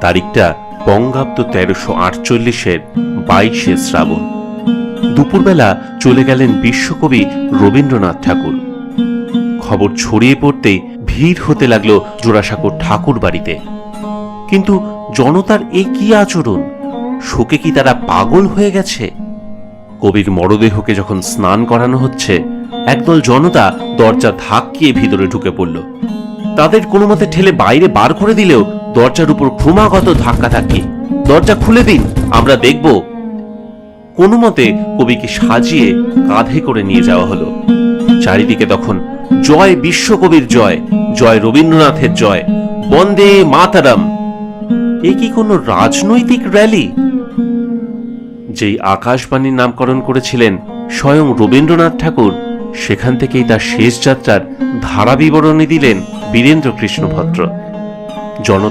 তারিখটা বঙ্গাব্দ তেরোশো আটচল্লিশের বাইশে শ্রাবণ। দুপুরবেলা চলে গেলেন বিশ্বকবি রবীন্দ্রনাথ ঠাকুর। খবর ছড়িয়ে পড়তেই ভিড় হতে লাগল জোড়াসাঁকোর ঠাকুর বাড়িতে। কিন্তু জনতার এ কি আচরণ? শোকে কি তারা পাগল হয়ে গেছে? কবির মরদেহকে যখন স্নান করানো হচ্ছে, একদল জনতা দরজা ধাক্কিয়ে ভিতরে ঢুকে পড়ল। তাদের কোনো মতে ঠেলে বাইরে বার করে দিলেও দরজার উপর ক্রমাগত ধাক্কা ধাক্কি দরজা খুলে দিন, আমরা দেখব। কোনো মতে কবিকে সাজিয়ে কাঁধে করে নিয়ে যাওয়া হলো। চারিদিকে তখন জয় বিশ্বকবির জয় জয় রবীন্দ্রনাথের জয়, বন্দে মাতারাম। এ কি কোনো রাজনৈতিক র্যালি? যেই আকাশবাণীর নামকরণ করেছিলেন স্বয়ং রবীন্দ্রনাথ ঠাকুর, সেখান থেকেই তার শেষ যাত্রার ধারা বিবরণী দিলেন বীরেন্দ্র কৃষ্ণ ভদ্র জন